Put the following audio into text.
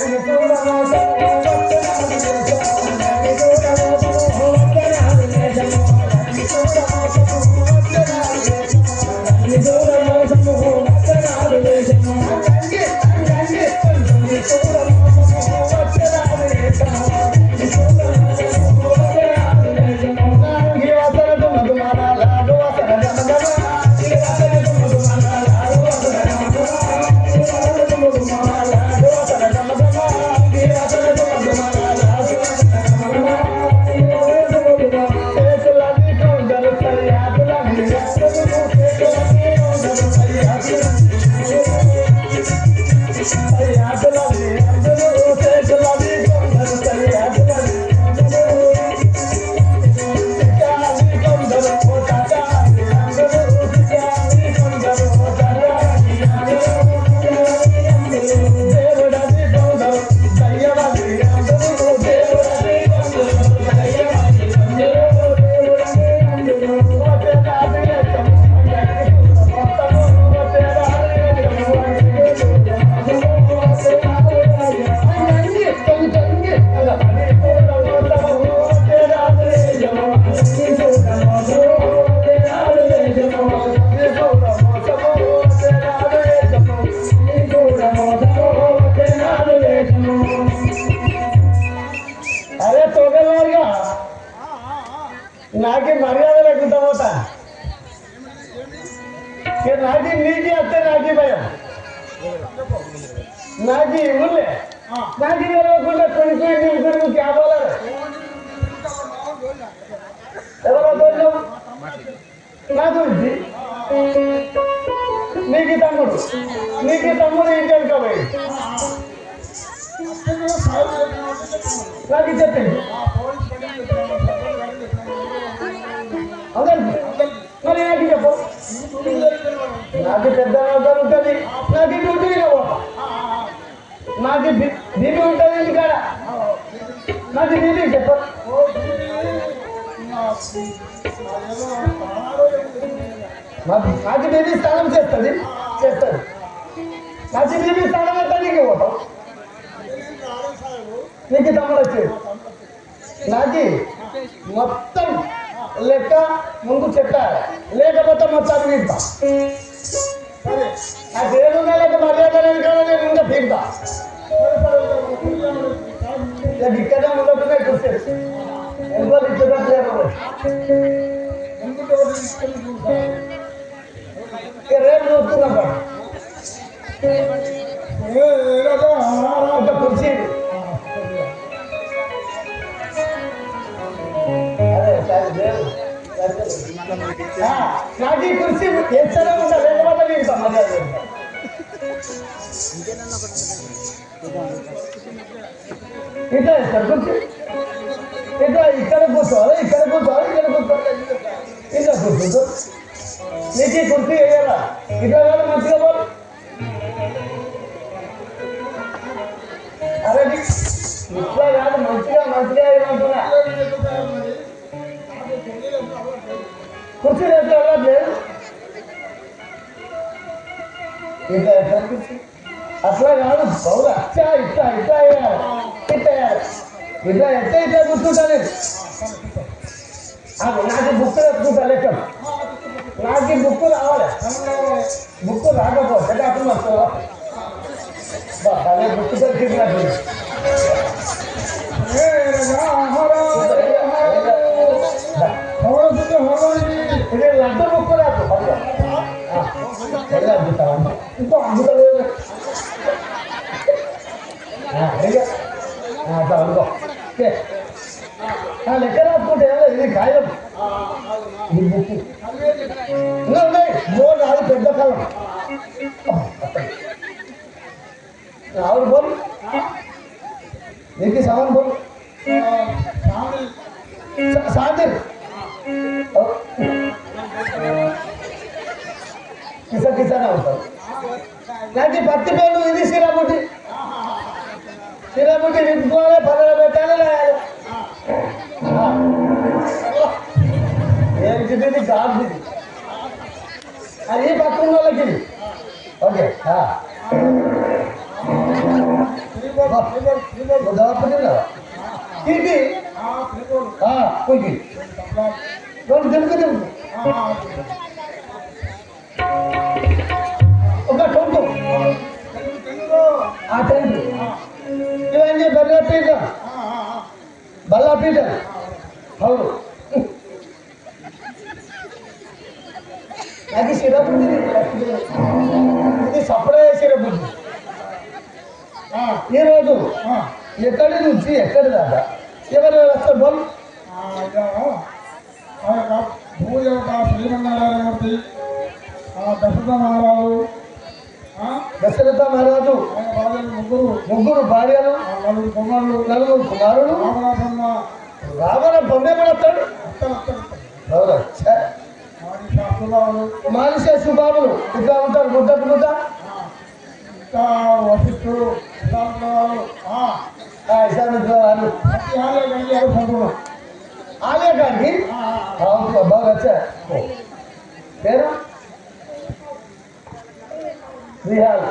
And if you. Thank you. నాకే మర్యాద లేకుండా పోతా ఇక నాకి నీకి అత్తే నాకి భయం నాకి ఊళ్ళే నాకి తెలియకుండా కొనుక్కొని నిలుకొని క్యాబాలరు ఎవరో కొంచెం నాకు ఇది నీకు తమ్ముడు నీకు తమ్ముడు ఇంటికి పోయి నాకు చెప్పింది నాకు పెద్ద నౌకరు ఉంటుంది. నాకు డ్యూటీ నాకు దీని ఉంటుంది ఇంటికాడ. నాకు దీని చెప్ప. నాకు నాకు దీని స్నానం చేస్తుంది. చేస్తుంది. నాకు దీని స్నానం అయితే నీకు పోతాం. నీకు తమ్ముడు వచ్చేది. నాకి మొత్తం లెక్క ముందు చెప్పాలి. లేకపోతే మొత్తం పీకుతా నాకు ఏదున్నా లేక మర్యాద లేదు కదా నేను ఇంకా పీకుతా ఇక ఇక్కడే ఉండకుండా కూర్చోదు ఎంతో ఇచ్చేటట్టు లేకపోతే ఇక రేపు చూస్తున్నాం నాకు ఈ కుర్చీ ఎచ్చడం ఉంటా లేకపోతే నీకు సంబంధం లేదు ఇట్లా ఇస్తారు కుర్చీ ఇట్లా ఇక్కడ కూర్చోవాలి ఇక్కడ కూర్చోవాలి ఇక్కడ కూర్చోవాలి ఇట్లా కూర్చుంటూ నీకు ఈ కుర్చీ వేయాలా ఇట్లా కాదు మంచిగా పోదు అరే ఇట్లా కాదు మంచిగా మంచిగా ఏమంటున్నా? খুশি রাখলে আমাকে এটা এখন কিছু? আসলে আমার ভালো। লাগছে এটা এটা এটা এটা এটা এটা বুঝতে জানেন আর নাকি বুকটা বুকটা লেখা। নাকি বুকটা আওয়াজ। বুকটা রাখা পর সেটা আপনার বাহ, তাহলে বুকটা ঠিক রাখবেন చదువుకో లెక్క రాసుకుంటే ఏం లేదు ఇది కాయలం ఇది బుక్ బోర్డు అది పెద్ద కాలం రావుడు బోల్ నీకు సవన్ బోల్ సాదిర్ కిసా కిసానే అవుతారు. పత్తి పేర్లు ఇది సిరాబుట్టి తిరబుట్టి నింపుకోవాలి పదవి పెట్టాలి రాయాలి ఏం చిట్టింది కాదు అది పక్కన వాళ్ళకి ఓకే తిరిగి కొంచెం తెలుగు తెలుగు బల్ల పీట అది సిరప్ ఇది సప్లై సిరప్ ఈరోజు ఎక్కడి నుంచి ఎక్కడి దాకా? ఎవరు వస్తారు బోల్? శ్రీమన్నారాయణమూర్తి దశరథ మహారాజు. దశరథ మహారాజు ముగ్గురు ముగ్గురు భార్యలు నలుగురు కుమారులు నలుగురు కుమారులు రావణ బొమ్మే కూడా మాలిష సుబాబులు ఇట్లా ఉంటారు గుడ్డ గుడ్డ. వశిష్ఠుడు ఆలయ గారికి బాగా వచ్చా పేరు? రిహాల్